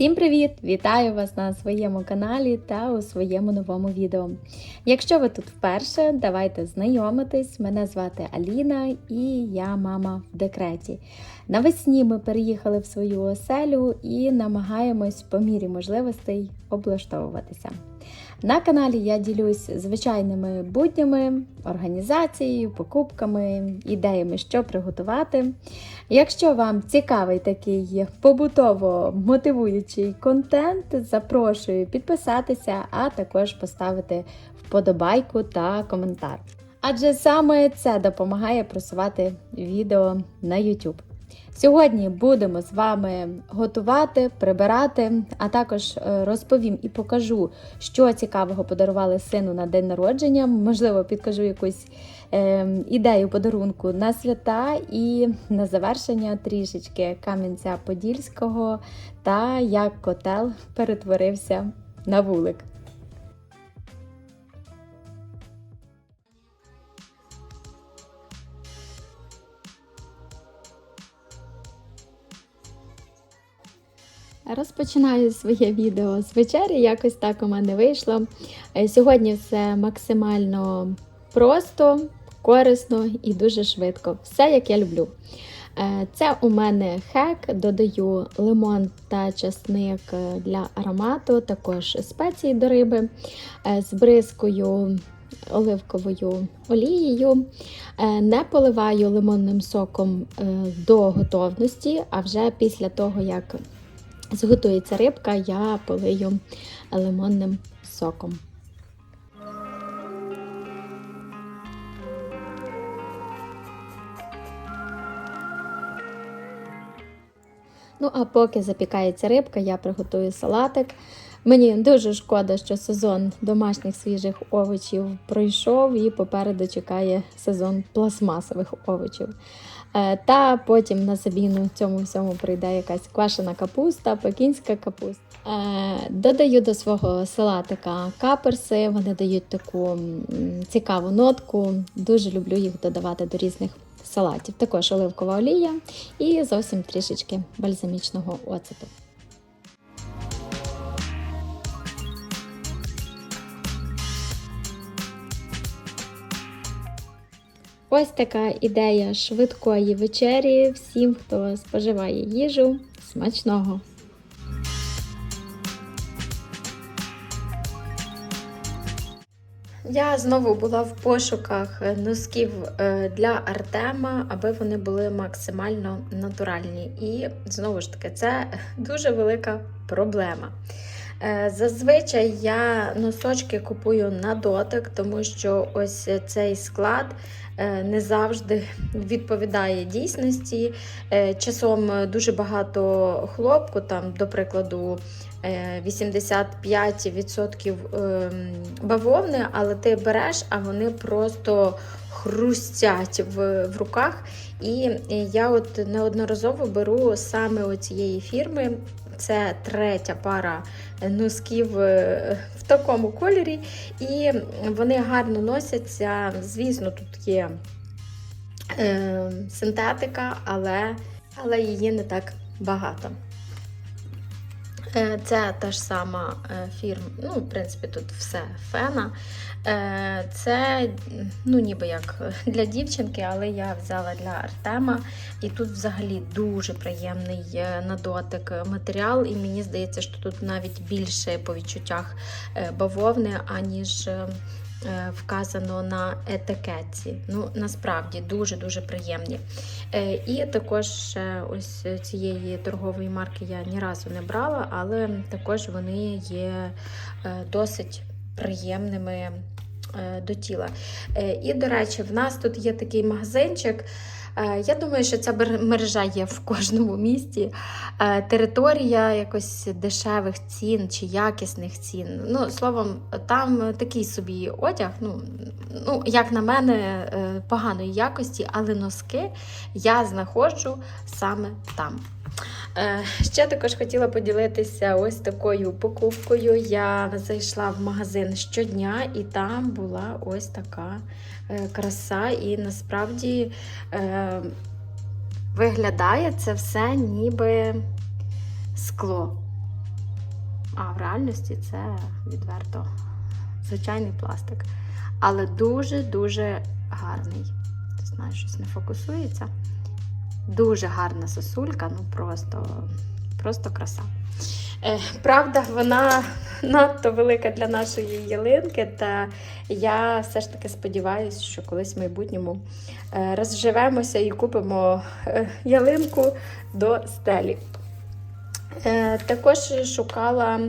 Всім привіт! Вітаю вас на своєму каналі та у своєму новому відео. Якщо ви тут вперше, давайте знайомитись. Мене звати Аліна і я мама в декреті. Навесні ми переїхали в свою оселю і намагаємось по мірі можливостей облаштовуватися. На каналі я ділюсь звичайними буднями, організацією, покупками, ідеями, що приготувати. Якщо вам цікавий такий побутово мотивуючий контент, запрошую підписатися, а також поставити вподобайку та коментар. Адже саме це допомагає просувати відео на YouTube. Сьогодні будемо з вами готувати, прибирати, а також е, розповім і покажу, що цікавого подарували сину на день народження. Можливо, підкажу якусь е, ідею подарунку на свята і на завершення трішечки Кам'янця Подільського та як котел перетворився на вулик. Розпочинаю своє відео з вечері, якось так у мене вийшло. Е, Сьогодні все максимально просто, корисно і дуже швидко. Все як я люблю. Е, Це у мене хек, додаю лимон та часник е, для аромату, також спеції до риби, е, збризкою оливковою олією. Не поливаю лимонним соком до готовності, а вже після того, як зготується рибка, я полию лимонним соком. Ну, а поки запікається рибка, я приготую салатик. Мені дуже шкода, що сезон домашніх свіжих овочів пройшов і попереду чекає сезон пластмасових овочів. Е, Та потім на заміну цьому всьому прийде якась квашена капуста, пекінська капуста. Е, Додаю до свого салатика каперси, вони дають таку цікаву нотку. Дуже люблю їх додавати до різних салатів. Також оливкова олія і зовсім трішечки бальзамічного оцету. Ось така ідея швидкої вечері всім, хто споживає їжу. Смачного! Я знову була в пошуках носків е, для Артема, аби вони були максимально натуральні. І знову ж таки, це дуже велика проблема. Е, Зазвичай я носочки купую на дотик, тому що ось цей склад не завжди відповідає дійсності. Е, Часом дуже багато хлопку, там, до прикладу, е, 85% ем, бавовни, але ти береш, а вони просто хрустять в, в руках. І я от неодноразово беру саме оцієї фірми. Це третя пара носків е, в такому кольорі, і вони гарно носяться. Звісно, тут є е, синтетика, але, але її не так багато. Е, Це та ж сама е, фірма, ну, в принципі, тут все фена. Е, Це ну, ніби як для дівчинки, але я взяла для Артема. І тут взагалі дуже приємний е, на дотик матеріал, і мені здається, що тут навіть більше по відчуттях е, бавовни, аніж вказано на етикетці. Ну, насправді дуже-дуже приємні. І також ось цієї торгової марки я ні разу не брала, але також вони є досить приємними до тіла. Е, І, до речі, в нас тут є такий магазинчик. Е, Я думаю, що ця мережа є в кожному місті. Е, Територія якось дешевих цін чи якісних цін. Ну, словом, там такий собі одяг, ну, ну як на мене, е, поганої якості, але носки я знаходжу саме там. Е, Ще також хотіла поділитися ось такою покупкою. Я зайшла в магазин щодня, і там була ось така е, краса. І насправді е, виглядає це все ніби скло. А в реальності це відверто звичайний пластик. Але дуже-дуже гарний. Ти знаєш, щось не фокусується. Дуже гарна сосулька, ну просто, просто краса. Е, Правда, вона надто велика для нашої ялинки, та я все ж таки сподіваюся, що колись в майбутньому е, розживемося і купимо е, ялинку до стелі. Також шукала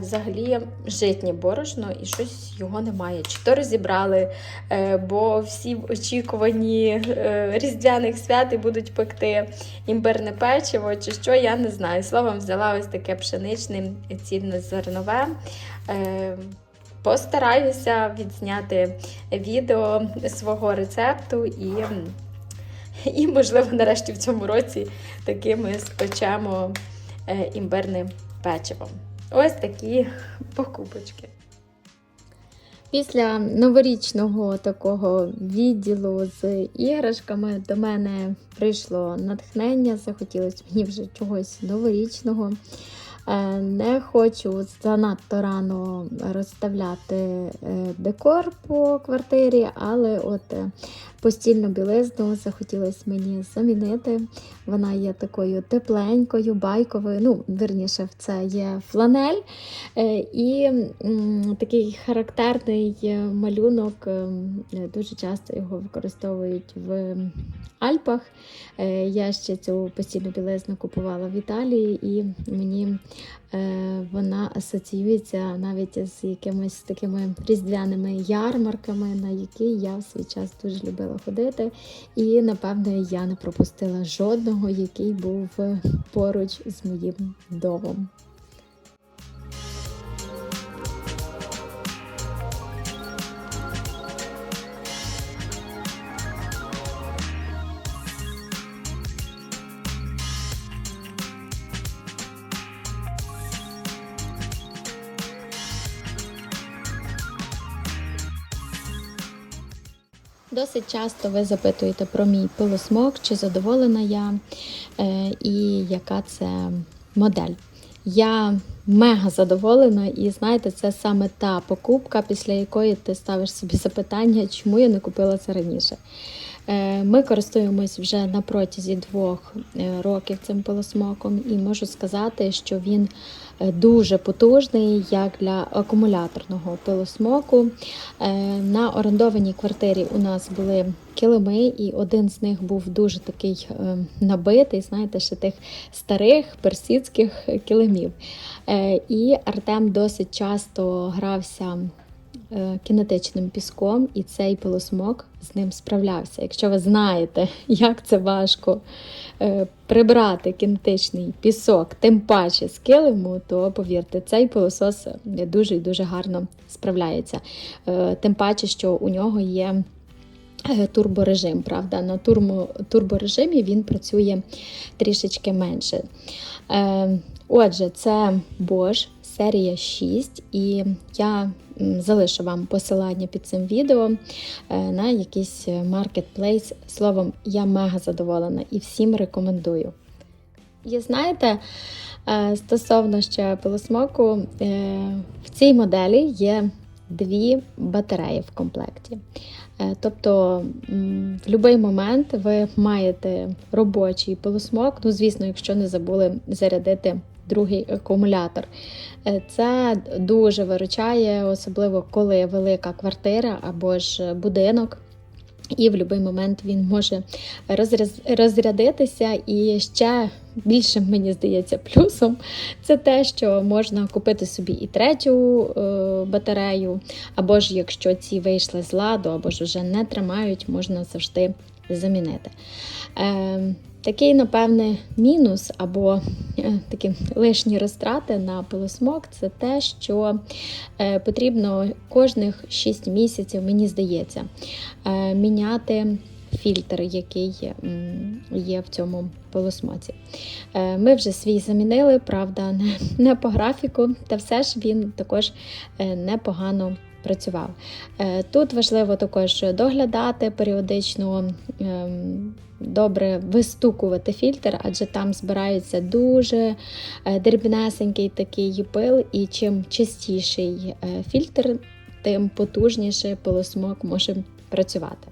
взагалі житнє борошно і щось його немає. Чи то розібрали, е, бо всі в очікуванні е, різдвяних свят і будуть пекти імбирне печиво, чи що, я не знаю. Словом, взяла ось таке пшеничне цільнозернове. Е, Постараюся відзняти відео свого рецепту і, і можливо, нарешті в цьому році таки ми спечемо е, імбирним печивом. Ось такі покупочки. Після новорічного такого відділу з іграшками до мене прийшло натхнення, захотілося мені вже чогось новорічного. Е, Не хочу занадто рано розставляти е, декор по квартирі, але от е, постільну білизну захотілося мені замінити. Вона є такою тепленькою, байковою. Ну, верніше, це є фланель. Е, І такий характерний е, малюнок. е, Дуже часто його використовують в Альпах. Я ще цю постільну білизну купувала в Італії, і мені вона асоціюється навіть з якимись такими різдвяними ярмарками, на які я в свій час дуже любила ходити. І напевно я не пропустила жодного, який був е, поруч з моїм домом. Досить часто ви запитуєте про мій пилосмок, чи задоволена я е, і яка це модель. Я мега задоволена, і знаєте, це саме та покупка, після якої ти ставиш собі запитання, чому я не купила це раніше. Е, Ми користуємось вже на протязі двох е, років цим пилосмоком, і можу сказати, що він дуже потужний як для акумуляторного пилосмоку. Е, На орендованій квартирі у нас були килими, і один з них був дуже такий е, набитий, знаєте, ще тих старих персидських килимів. Е, І Артем досить часто грався е, кінетичним піском, і цей пилосмок з ним справлявся. Якщо ви знаєте, як це важко е, прибрати кінетичний пісок, тим паче з килиму, то повірте, цей пилосос дуже і дуже гарно справляється. Е, Тим паче, що у нього є. е, Турборежим, правда, на турмо, турборежимі він працює трішечки менше. Е, отже, це Bosch серія 6, і я залишу вам посилання під цим відео е, на якийсь маркетплейс. Словом, я мега задоволена і всім рекомендую. І знаєте, е, стосовно ще пилосмоку, е, в цій моделі є дві батареї в комплекті. Е, Тобто в будь-який момент ви маєте робочий пилосмок, ну, звісно, якщо не забули зарядити другий акумулятор. Е, Це дуже виручає, особливо коли велика квартира або ж будинок. І в будь-який момент він може розрядитися. І ще більше, мені здається, плюсом це те, що можна купити собі і третю е, батарею, або ж якщо ці вийшли з ладу, або ж вже не тримають, можна завжди замінити. Такий, напевне, мінус або е, такі лишні розтрати на пилосмок це те, що е, потрібно кожних 6 місяців, мені здається, е, міняти фільтр, який є в цьому пилосмоці. Ми вже свій замінили, правда, не, по графіку, та все ж він також непогано працював. Е, Тут важливо також доглядати періодично. ем, Добре вистукувати фільтр, адже там збирається дуже е, дрібнесенький такий пил, і чим чистіший е, фільтр, тим потужніше пилосмок може працювати.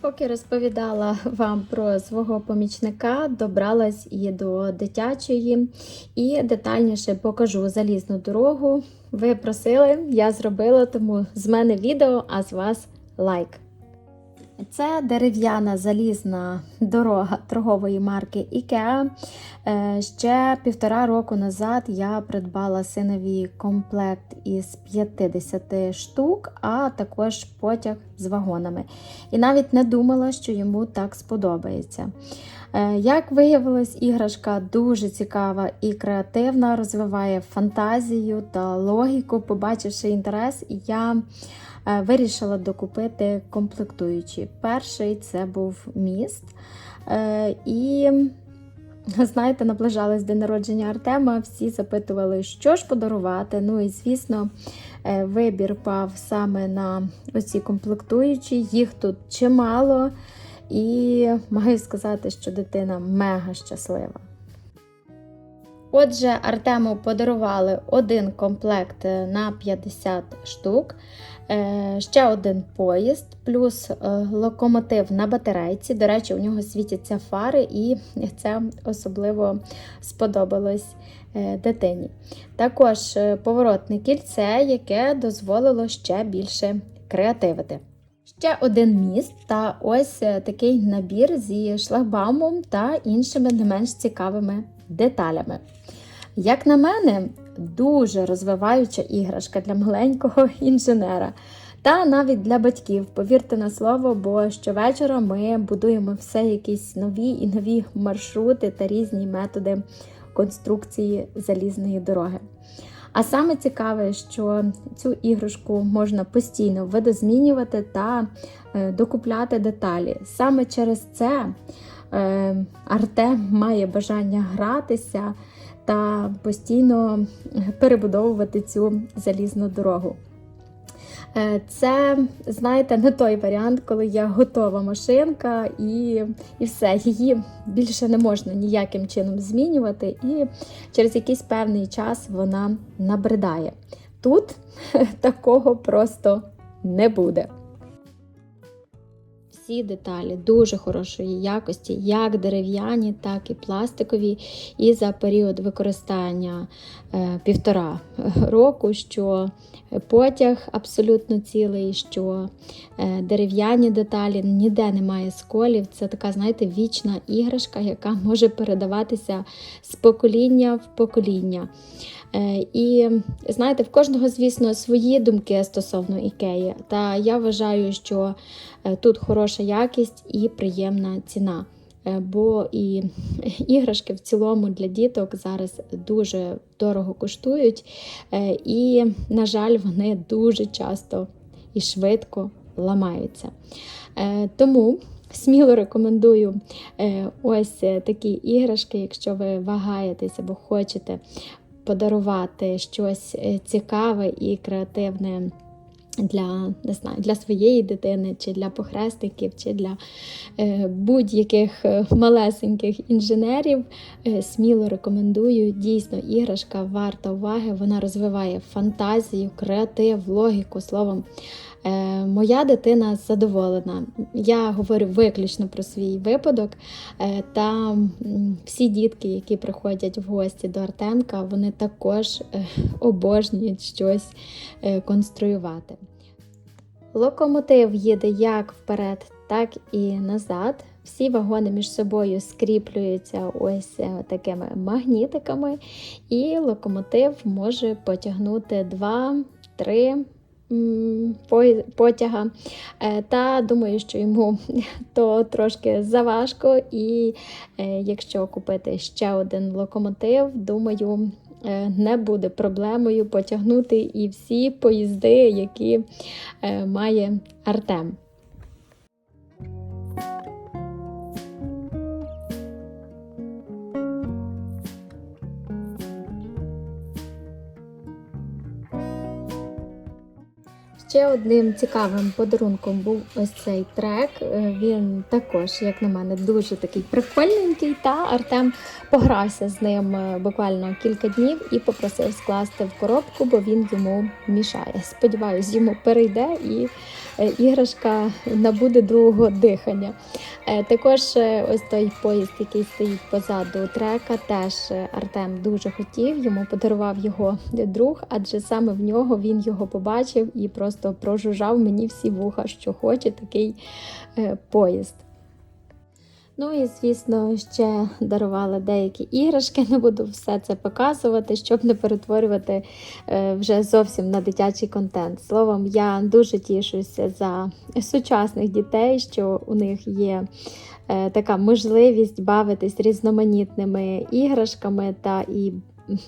Поки розповідала вам про свого помічника, добралась і до дитячої, і детальніше покажу залізну дорогу. Ви просили, я зробила, тому з мене відео, а з вас лайк. Це дерев'яна залізна дорога торгової марки IKEA. Е, Ще півтора року назад я придбала синові комплект із 50 штук, а також потяг з вагонами. І навіть не думала, що йому так сподобається. Е, Як виявилось, іграшка дуже цікава і креативна, розвиває фантазію та логіку. Побачивши інтерес, я вирішила докупити комплектуючі. Перший це був міст. Е, І знаєте, наближалось день народження Артема. Всі запитували, що ж подарувати. Ну і звісно, е, вибір пав саме на оці комплектуючі. Їх тут чимало. І маю сказати, що дитина мега щаслива. Отже, Артему подарували один комплект на 50 штук, е, ще один поїзд, плюс е, локомотив на батарейці. До речі, у нього світяться фари, і це особливо сподобалось е, дитині. Також поворотне кільце, яке дозволило ще більше креативити. Ще один міст та ось такий набір зі шлагбаумом та іншими не менш цікавими деталями. Як на мене, дуже розвиваюча іграшка для маленького інженера. Та навіть для батьків, повірте на слово, бо щовечора ми будуємо все якісь нові і нові маршрути та різні методи конструкції залізної дороги. А саме цікаве, що цю іграшку можна постійно видозмінювати та е, докупляти деталі. Саме через це е, Артем має бажання гратися та постійно перебудовувати цю залізну дорогу. Е, Це, знаєте, не той варіант, коли є готова машинка і, і все, її більше не можна ніяким чином змінювати, і через якийсь певний час вона набридає. Тут такого просто не буде. Всі деталі дуже хорошої якості, як дерев'яні, так і пластикові. І за період використання е, півтора року, що потяг абсолютно цілий, що е, дерев'яні деталі, ніде немає сколів. Це така, знаєте, вічна іграшка, яка може передаватися з покоління в покоління. Е, І знаєте, в кожного, звісно, свої думки стосовно ікеї. Та я вважаю, що е, тут хороша якість і приємна ціна. Е, Бо і іграшки в цілому для діток зараз дуже дорого коштують, і, на жаль, вони дуже часто і швидко ламаються. Тому сміло рекомендую ось такі іграшки, якщо ви вагаєтесь або хочете подарувати щось е, цікаве і креативне. Для не знаю, для своєї дитини, чи для похресників, чи для е, будь-яких е, малесеньких інженерів, сміло рекомендую. Дійсно, іграшка варта уваги, вона розвиває фантазію, креатив, логіку. Словом, моя дитина задоволена. Я говорю виключно про свій випадок. Е, та всі дітки, які приходять в гості до Артемка, вони також е, обожнюють щось е, конструювати. Локомотив їде як вперед, так і назад. Всі вагони між собою скріплюються ось е, такими магнітиками, і локомотив може потягнути 2-3 потяга. Е, Та думаю, що йому то трошки заважко, і е, якщо купити ще один локомотив, думаю, е, не буде проблемою потягнути і всі поїзди, які має Артем. Ще одним цікавим подарунком був ось цей трек. Е, Він також, як на мене, дуже такий прикольненький. Та Артем погрався з ним е, буквально кілька днів і попросив скласти в коробку, бо він йому мішає. Сподіваюсь, йому перейде і іграшка набуде другого дихання. Е, Також е, ось той поїзд, який стоїть позаду трека, теж е, Артем дуже хотів. Йому подарував його друг, адже саме в нього він його побачив і просто прожужжав мені всі вуха, що хоче такий е, поїзд. Ну і звісно, ще дарувала деякі іграшки. Не буду все це показувати, щоб не перетворювати е, вже зовсім на дитячий контент. Словом, я дуже тішуся за сучасних дітей, що у них є е, така можливість бавитись різноманітними іграшками та і.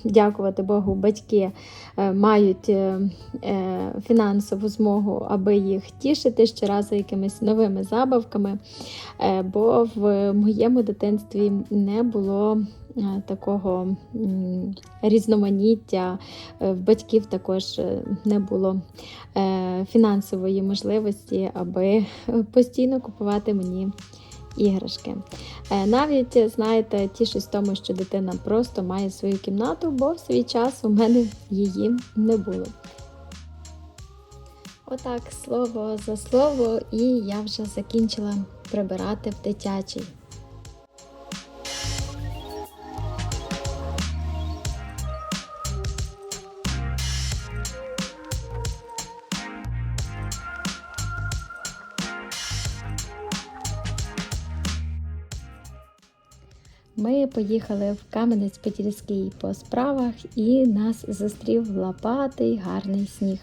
Дякувати Богу, батьки е, мають е, е, фінансову змогу, аби їх тішити щоразу якимись новими забавками. Бо в моєму дитинстві не було такого різноманіття, в батьків також не було фінансової можливості, аби постійно купувати мені іграшки. Е, Навіть, знаєте, тішусь тому, що дитина просто має свою кімнату, бо в свій час у мене її не було. Отак, слово за слово, і я вже закінчила прибирати в дитячій. Ми поїхали в Кам'янець-Подільський по справах, і нас зустрів лопатий гарний сніг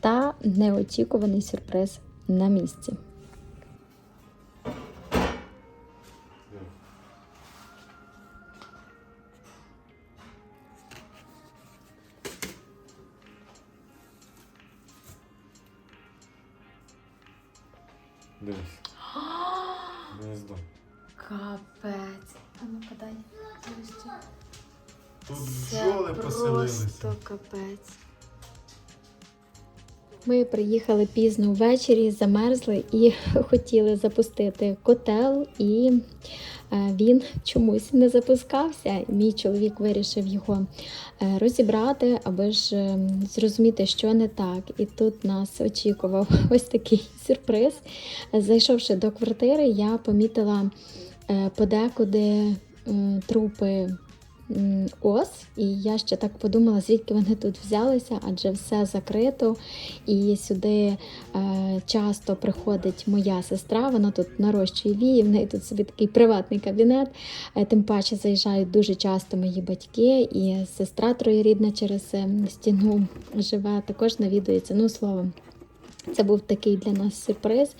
та неочікуваний сюрприз на місці. Капець. Ми приїхали пізно ввечері, замерзли і хотіли запустити котел, і е, він чомусь не запускався. Мій чоловік вирішив його е, розібрати, аби ж е, зрозуміти, що не так. І тут нас очікував ось такий сюрприз. Зайшовши до квартири, я помітила подекуди трупи ос, і я ще так подумала, звідки вони тут взялися, адже все закрито. І сюди е, часто приходить моя сестра, вона тут нарощує вії, в неї тут собі такий приватний кабінет. Е, тим паче заїжджають дуже часто мої батьки, і сестра троєрідна через е, стіну живе, також навідується. Ну, словом. Це був такий для нас сюрприз.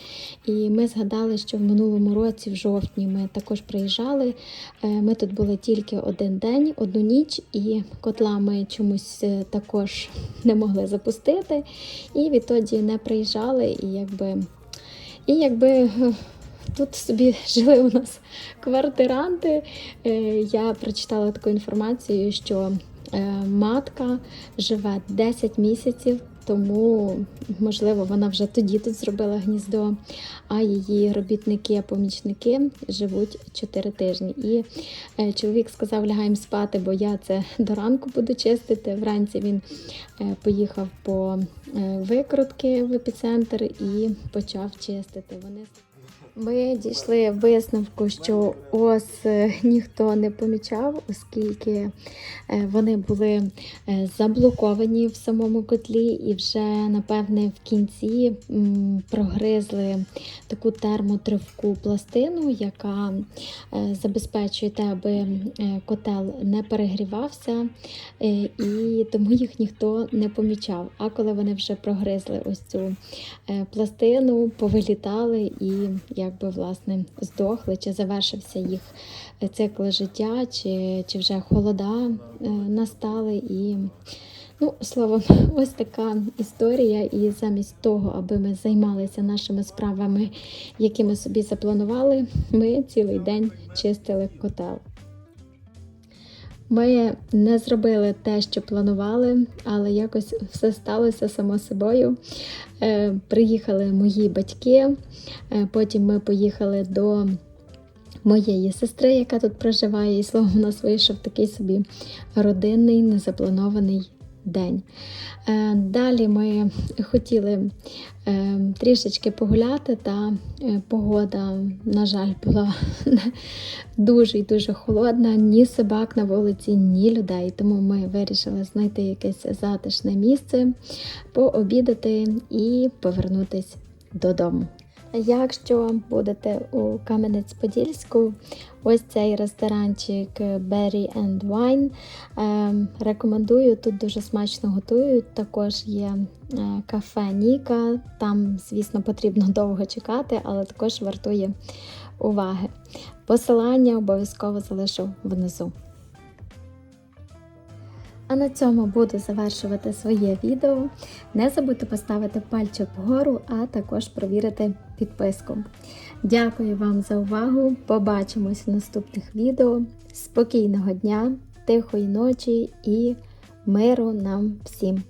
І ми згадали, що в минулому році, в жовтні, ми також приїжджали. Е, Ми тут були тільки один день, одну ніч, і котла ми чомусь е, також не могли запустити. І відтоді не приїжджали. І якби, і якби е, тут собі жили у нас квартиранти. Я прочитала таку інформацію, що матка живе 10 місяців. Тому, можливо, вона вже тоді тут зробила гніздо, а її робітники-помічники живуть 4 тижні. І е, чоловік сказав, лягаємо спати, бо я це до ранку буду чистити. Вранці він е, поїхав по е, викрутки в епіцентр і почав чистити. Вони ми дійшли висновку, що ос е, ніхто не помічав, оскільки е, вони були е, заблоковані в самому котлі, і вже напевне в кінці прогризли таку термотривку пластину, яка забезпечує те, аби котел не перегрівався, і тому їх ніхто не помічав. А коли вони вже прогризли ось цю пластину, повилітали і якби власне здохли, чи завершився їх е, цикл життя, чи, чи вже холода е, настали. І, ну, словом, ось така історія. І замість того, аби ми займалися нашими справами, які ми собі запланували, ми цілий день чистили котел. Ми не зробили те, що планували, але якось все сталося само собою. Е, приїхали мої батьки, е, потім ми поїхали до моєї сестри, яка тут проживає, і словом, у нас вийшов такий собі родинний, незапланований день. Е, Далі ми хотіли е, трішечки погуляти, та е, погода, на жаль, була дуже і дуже холодна, ні собак на вулиці, ні людей. Тому ми вирішили знайти якесь затишне місце, пообідати і повернутися додому. Якщо будете у Кам'янець-Подільську, ось цей ресторанчик Berry and Wine. Ем, рекомендую, тут дуже смачно готують. Також є е, кафе Ніка. Там, звісно, потрібно довго чекати, але також вартує уваги. Посилання обов'язково залишу внизу. А на цьому буду завершувати своє відео. Не забудьте поставити пальчик вгору, а також провірити підписку. Дякую вам за увагу! Побачимось в наступних відео. Спокійного дня, тихої ночі і миру нам всім!